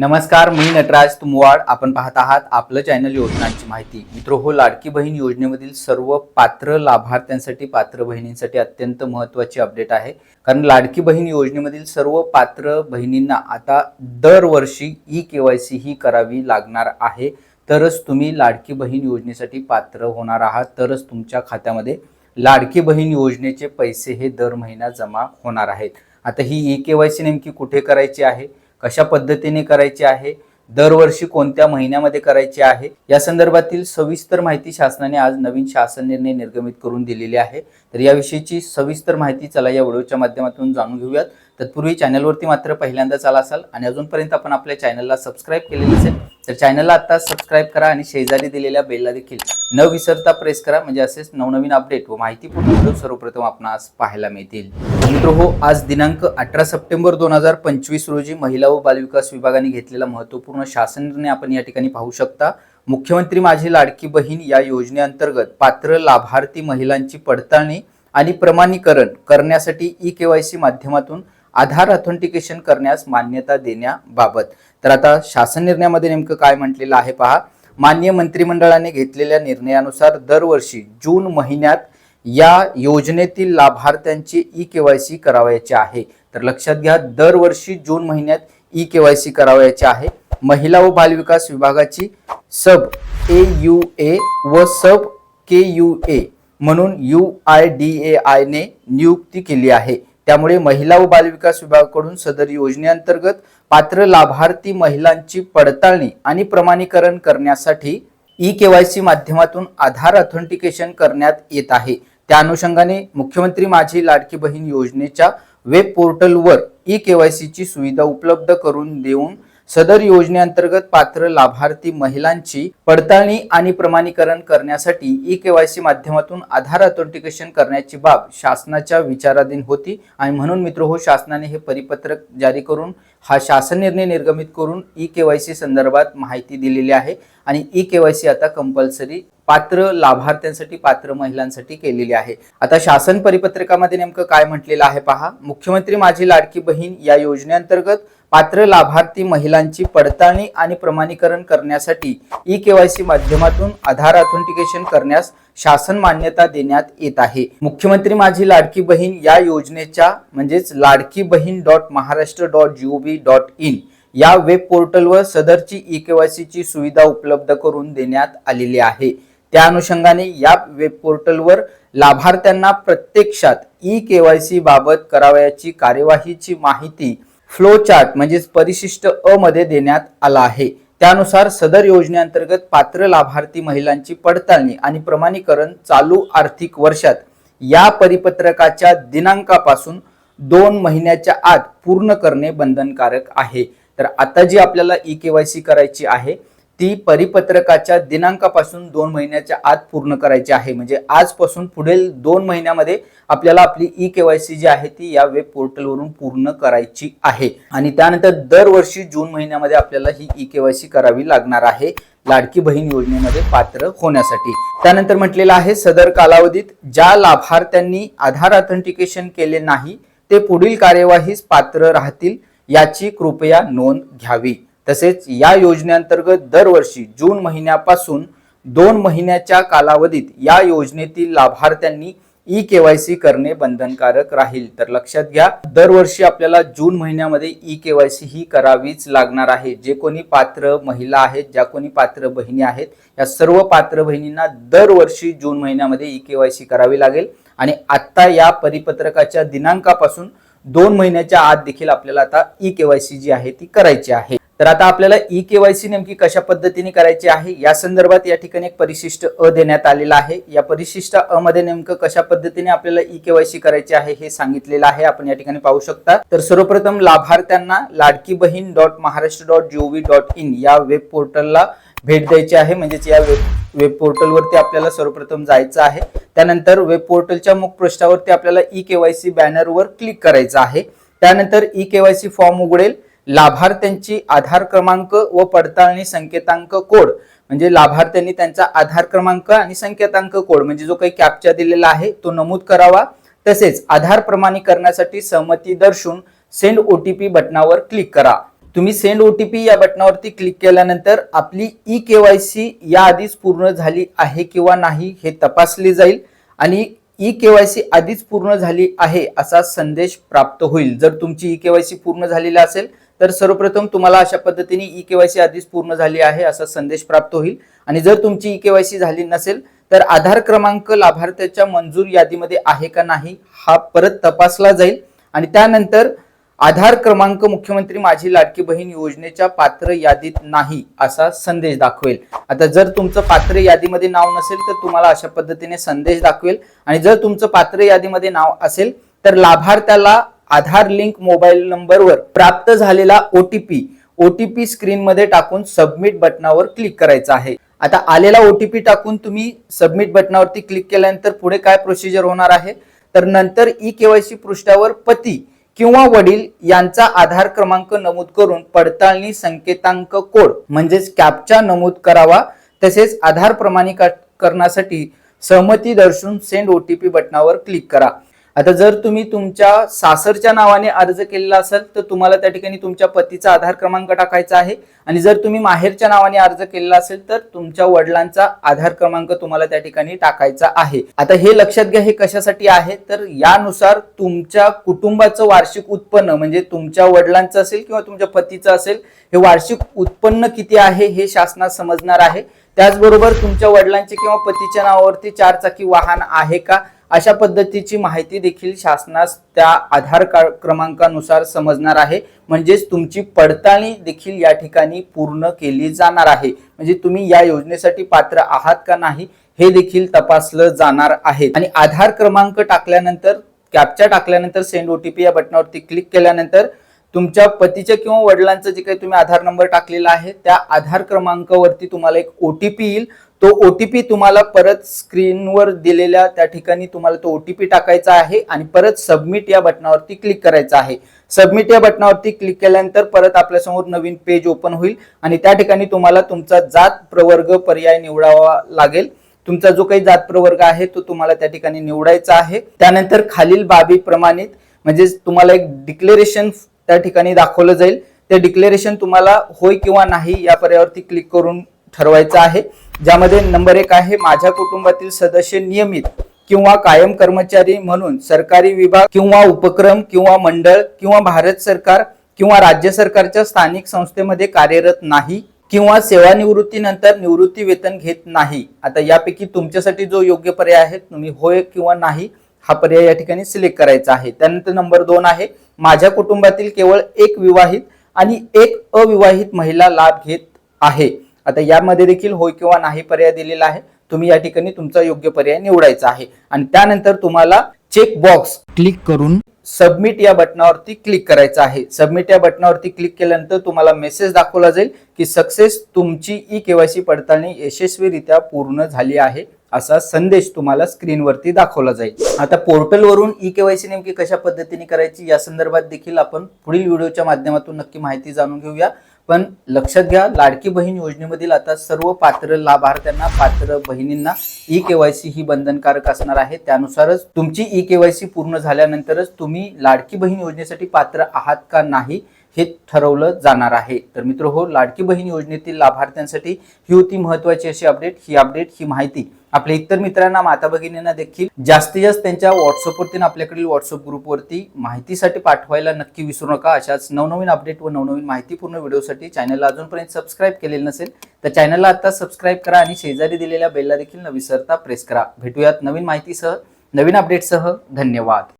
नमस्कार मी नटराज तुमवाड. आपण पाहत आहात आपलं चॅनल योजनांची माहिती. मित्र हो लाडकी बहीण योजनेमधील सर्व पात्र लाभार्थ्यांसाठी पात्र बहिणींसाठी अत्यंत महत्त्वाची अपडेट आहे. कारण लाडकी बहीण योजनेमधील सर्व पात्र बहिणींना आता दरवर्षी ई के वाय सी ही करावी लागणार आहे. तरच तुम्ही लाडकी बहीण योजनेसाठी पात्र होणार आहात. तरच तुमच्या खात्यामध्ये लाडकी बहीण योजनेचे पैसे हे दर महिना जमा होणार आहेत. आता ही ई के वाय सी नेमकी कुठे करायची आहे? कशा पद्धतीने करायची आहे दरवर्षी कोणत्या महिन्यामध्ये करायची आहे या संदर्भातील सविस्तर माहिती शासनाने आज नवीन शासन निर्णय निर्गमित करून दिलेली आहे. तर याविषयीची सविस्तर माहिती चला या व्हिडिओच्या माध्यमातून जाणून घेऊयात. तत्पूर्वी चॅनलवरती मात्र पहिल्यांदाच आला असाल आणि अजूनपर्यंत आपण आपल्या चॅनलला सबस्क्राईब केलेलं असेल तर चॅनलला आता सबस्क्राईब करा आणि शेजारी दिलेल्या बेलला देखील न विसरता प्रेस करा म्हणजे असेच नवनवीन अपडेट व माहितीपूर्ण व्हिडिओ सर्वप्रथम आपणास पाहायला मिळतील. मित्र हो आज दिनांक अठरा सप्टेंबर दोन हजार पंचवीस रोजी महिला व बालविकास विभागाने घेतलेला महत्त्वपूर्ण शासन निर्णय आपण या ठिकाणी पाहू शकता. मुख्यमंत्री माझी लाडकी बहीण या योजनेअंतर्गत पात्र लाभार्थी महिलांची पडताळणी आणि प्रमाणीकरण करण्यासाठी ई के वाय सी माध्यमातून आधार ऑथेंटिकेशन करण्यास मान्यता देण्याबाबत. तर आता शासन निर्णयामध्ये नेमकं काय म्हटलेलं आहे पहा. मान्य मंत्रिमंडळाने घेतलेल्या निर्णयानुसार दरवर्षी जून महिन्यात या योजनेतील लाभार्थ्यांची ई के वाय सी करावयाची आहे. तर लक्षात घ्या दरवर्षी जून महिन्यात ई के वाय सी करावयाची आहे. महिला व बालविकास विभागाची सब ए यू ए व सब के यू ए म्हणून यू आय डी ए आयने नियुक्ती केली आहे. त्यामुळे महिला व बालविकास विभागाकडून सदर योजनेअंतर्गत पात्र लाभार्थी महिलांची पडताळणी आणि प्रमाणीकरण करण्यासाठी ई के वाय सी माध्यमातून आधार ऑथेंटिकेशन करण्यात येत आहे. त्या अनुषंगाने मुख्यमंत्री माझी लाडकी बहीण योजनेच्या वेब पोर्टलवर ई के वाय सीची सुविधा उपलब्ध करून देऊन सदर योजनेअंतर्गत पात्र लाभार्थी महिलांची पडताळणी आणि प्रमाणीकरण करण्यासाठी ई के वाय सी माध्यमातून आधार ऑथेंटिकेशन करण्याची बाब शासनाच्या विचाराधीन होती आणि म्हणून मित्र हो शासनाने हे परिपत्रक जारी करून हा शासन निर्णय निर्गमित करून ई के वाय सी संदर्भात माहिती दिलेली आहे आणि ई के वाय सी आता कंपल्सरी पात्र लाभार्थ्यांसाठी पात्र महिलांसाठी केलेली आहे. आता शासन परिपत्रकामध्ये नेमकं काय म्हटलेलं आहे पहा. मुख्यमंत्री माझी लाडकी बहीण या योजनेअंतर्गत पात्र लाभार्थी महिलांची पडताळणी आणि प्रमाणीकरण करण्यासाठी ई केवायसी माध्यमातून आधार ऑथेंटिकेशन करण्यास शासन मान्यता देण्यात येत आहे. मुख्यमंत्री माझी लाडकी बहीण या योजनेच्या म्हणजेच Ladki Bahin dot Maharashtra dot G O V dot in या वेब पोर्टलवर सदरची ई केवायसीची सुविधा उपलब्ध करून देण्यात आलेली आहे. त्या अनुषंगाने या वेब पोर्टलवर लाभार्थ्यांना प्रत्यक्षात ई केवायसी बाबत करावयाची कार्यवाहीची माहिती फ्लो चार्ट म्हणजेच परिशिष्ट अ मध्ये देण्यात आला आहे. त्यानुसार सदर योजनेअंतर्गत पात्र लाभार्थी महिलांची पडताळणी आणि प्रमाणीकरण चालू आर्थिक वर्षात या परिपत्रकाच्या दिनांकापासून दोन महिन्याच्या आत पूर्ण करणे बंधनकारक आहे. तर आता जी आपल्याला ई केवायसी करायची आहे ती परिपत्रकाच्या दिनांकापासून दोन महिन्याच्या आत पूर्ण करायची आहे. म्हणजे आजपासून पुढील दोन महिन्यामध्ये आपल्याला आपली ई केवायसी जी आहे ती या वेब पोर्टलवरून पूर्ण करायची आहे. आणि त्यानंतर दरवर्षी जून महिन्यामध्ये आपल्याला ही ई केवायसी करावी लागणार आहे. लाडकी बहीण योजनेमध्ये पात्र होण्यासाठी. त्यानंतर म्हटलेलं आहे सदर कालावधीत ज्या लाभार्थ्यांनी आधार ऑथेंटिकेशन केले नाही ते पुढील कार्यवाहीस पात्र राहतील याची कृपया नोंद घ्यावी. तसेच या योजनेअंतर्गत दरवर्षी जून महिन्यापासून दोन महिन्याच्या कालावधीत या योजनेतील लाभार्थ्यांनी ई केवायसी करणे बंधनकारक राहील. तर लक्षात घ्या दरवर्षी आपल्याला जून महिन्यामध्ये ई केवायसी ही करावीच लागणार आहे. जे कोणी पात्र महिला आहेत ज्या कोणी पात्र बहिणी आहेत या सर्व पात्र बहिणींना दरवर्षी जून महिन्यामध्ये ई केवायसी करावी लागेल. आणि आत्ता या परिपत्रकाच्या दिनांकापासून दोन महिन्याच्या आत देखील आपल्याला आता ई केवायसी जी आहे ती करायची आहे. तर आता आपल्याला ई केवायसी नेमकी कशा पद्धतीने करायची आहे? या संदर्भात या ठिकाणी एक परिशिष्ट अ देण्यात आलेला आहे. या परिशिष्ट अ मध्ये नेमकं कशा पद्धतीने आपल्याला ई केवायसी करायची आहे हे सांगितलेलं आहे. आपण या ठिकाणी पाहू शकता. तर सर्वप्रथम लाभार्थ्यांना Ladki Bahin dot Maharashtra dot G O V dot in या वेब पोर्टलला भेट द्यायची आहे. म्हणजेच या वेब वेब पोर्टलवरती आपल्याला सर्वप्रथम जायचं आहे. त्यानंतर वेब पोर्टलच्या मुख पृष्ठावरती आपल्याला ई केवायसी बॅनरवर क्लिक करायचं आहे. त्यानंतर ई केवायसी फॉर्म उघडेल. लाभार्थ्यांची आधार क्रमांक व पडताळणी संकेतांक कोड. म्हणजे लाभार्थ्यांनी त्यांचा आधार क्रमांक आणि संकेतांक कोड म्हणजे जो काही कॅप्चा दिलेला आहे तो नमूद करावा. तसेच आधार प्रमाणीकरणासाठी सहमती दर्शवून सेंड ओटीपी बटनावर क्लिक करा. तुम्ही सेंड ओटीपी या बटनावरती क्लिक केल्यानंतर आपली ई केवायसी या आधीच पूर्ण झाली आहे किंवा नाही हे तपासले जाईल आणि ई केवायसी आधीच पूर्ण झाली आहे असा संदेश प्राप्त होईल. जर तुमची ई केवायसी पूर्ण झालेली असेल तर सर्वप्रथम तुम्हाला अशा पद्धतीने ई केवायसी आधीच पूर्ण झाली आहे असा संदेश प्राप्त होईल. आणि जर तुमची ई केवायसी झाली नसेल तर आधार क्रमांक लाभार्थ्याच्या मंजूर यादीमध्ये आहे का नाही हा परत तपासला जाईल. आणि त्यानंतर आधार क्रमांक मुख्यमंत्री माझी लाडकी बहीण योजनेच्या पात्र यादीत नाही असा संदेश दाखवेल. आता जर तुमचं पात्र यादीमध्ये नाव नसेल तर तुम्हाला अशा पद्धतीने संदेश दाखवेल. आणि जर तुमचं पात्र यादीमध्ये नाव असेल तर लाभार्थ्याला आधार लिंक मोबाईल नंबरवर प्राप्त झालेला ओटीपी ओटीपी स्क्रीनमध्ये टाकून सबमिट बटनावर क्लिक करायचं आहे. आता आलेला ओटीपी टाकून तुम्ही सबमिट बटनावरती क्लिक केल्यानंतर पुढे काय प्रोसिजर होणार आहे? तर नंतर ई केवायसी पृष्ठावर पती किंवा वडील यांचा आधार क्रमांक नमूद करून पडताळणी संकेतांक कोड म्हणजेच कॅपचा नमूद करावा तसेच आधार प्रमाणीकरणासाठी सहमती दर्शवून सेंड ओटीपी बटनावर क्लिक करा. आता जर तुम्ही तुमच्या सासरच्या नावाने अर्ज केलेला असेल तर तुम्हाला त्या ठिकाणी तुमच्या पतीचा आधार क्रमांक टाकायचा आहे. आणि जर तुम्ही माहेरच्या नावाने अर्ज केलेला असेल तर तुमच्या वडिलांचा आधार क्रमांक तुम्हाला त्या ठिकाणी टाकायचा आहे. आता हे लक्षात घ्या हे कशासाठी आहे? तर यानुसार तुमच्या कुटुंबाचं वार्षिक उत्पन्न म्हणजे तुमच्या वडिलांचं असेल किंवा तुमच्या पतीचं असेल हे वार्षिक उत्पन्न किती आहे हे शासनात समजणार आहे. त्याचबरोबर तुमच्या वडिलांचे किंवा पतीच्या नावावरती चार चाकी वाहन आहे का? अशा पद्धतीची माहिती देखील शासनास त्या आधार कार्ड क्रमांकानुसार समजणार आहे. म्हणजेच तुमची पडताळणी देखील या ठिकाणी पूर्ण केली जाणार आहे. म्हणजे तुम्ही या योजनेसाठी पात्र आहात का नाही हे देखील तपासलं जाणार आहे. आणि आधार क्रमांक टाकल्यानंतर कॅपचा टाकल्यानंतर सेंड ओटीपी या बटनावरती क्लिक केल्यानंतर तुमच्या पतीच्या किंवा वडिलांचा जे काही तुम्ही आधार नंबर टाकलेला आहे त्या आधार क्रमांकावरती तुम्हाला एक ओटीपी येईल. तो ओटीपी तुम्हाला परत स्क्रीनवर दिलेल्या त्या ठिकाणी तुम्हाला तो ओटीपी टाकायचा आहे आणि परत सबमिट या बटनावरती क्लिक करायचं आहे. सबमिट या बटनावरती क्लिक केल्यानंतर परत आपल्यासमोर नवीन पेज ओपन होईल आणि त्या ठिकाणी तुम्हाला तुमचा जात प्रवर्ग पर्याय निवडावा लागेल. तुमचा जो काही जात प्रवर्ग आहे तो तुम्हाला त्या ठिकाणी निवडायचा आहे. त्यानंतर खालील बाबी प्रमाणित म्हणजे तुम्हाला एक डिक्लेरेशन त्या ठिकाणी दाखवलं जाईल. ते डिक्लेरेशन तुम्हाला होय किंवा नाही या पर्यावरती क्लिक करून ठरवायचा आहे. ज्यामध्ये नंबर एक आहे माझ्या कुटुंबातील सदस्य नियमित किंवा कायम कर्मचारी म्हणून सरकारी विभाग किंवा उपक्रम किंवा मंडळ किंवा भारत सरकार किंवा राज्य सरकारच्या स्थानिक संस्थेमध्ये कार्यरत नाही किंवा सेवानिवृत्तीनंतर निवृत्ती वेतन घेत नाही. आता यापैकी तुमच्यासाठी जो योग्य पर्याय आहे तुम्ही होय किंवा नाही हा पर्याय या ठिकाणी सिलेक्ट करायचा आहे. त्यानंतर नंबर दोन आहे माझ्या कुटुंबातील केवळ एक विवाहित आणि एक अविवाहित महिला लाभ घेत आहे. आता यामध्ये देखील होय किंवा नाही पर्याय दिलेला आहे. तुम्ही या ठिकाणी तुमचा योग्य पर्याय निवडायचा आहे. आणि त्यानंतर तुम्हाला चेक बॉक्स क्लिक करून सबमिट या बटनावरती क्लिक करायचं आहे. सबमिट या बटनावरती क्लिक केल्यानंतर तुम्हाला मेसेज दाखवला जाईल की सक्सेस तुमची ई केवायसी पडताळणी यशस्वीरित्या पूर्ण झाली आहे असा संदेश तुम्हाला स्क्रीनवरती दाखवला जाईल. आता पोर्टलवरून ई केवायसी नेमकी कशा पद्धतीने करायची या संदर्भात देखील आपण पुढील व्हिडिओच्या माध्यमातून नक्की माहिती जाणून घेऊया. पण लक्षात घ्या लाडकी बहीण योजनेमधील आता सर्व पात्र लाभार्थ्यांना पात्र बहिणींना ई केवायसी ही बंधनकारक असणार आहे. त्यानुसारच तुमची ई केवायसी पूर्ण झाल्यानंतरच तुम्ही लाडकी बहीण योजनेसाठी पात्र आहात का नाही हे ठरवलं जाणार आहे. तर मित्र हो लाडकी बहीण योजनेतील लाभार्थ्यांसाठी ही होती महत्वाची अशी अपडेट ही अपडेट ही माहिती आपल्या इतर मित्रांना माता भगिनींना देखील जास्तीत जास्त त्यांच्या व्हॉट्सअपवरती आपल्याकडील व्हॉट्सअप ग्रुपवरती माहितीसाठी पाठवायला नक्की विसरू नका. अशाच नवनवीन अपडेट व नवनवीन माहितीपूर्ण व्हिडिओसाठी चॅनलला अजूनपर्यंत सबस्क्राईब केलेलं नसेल तर चॅनलला आता सबस्क्राईब करा आणि शेजारी दिलेल्या बेलला देखील न विसरता प्रेस करा. भेटूयात नवीन माहितीसह नवीन अपडेटसह धन्यवाद.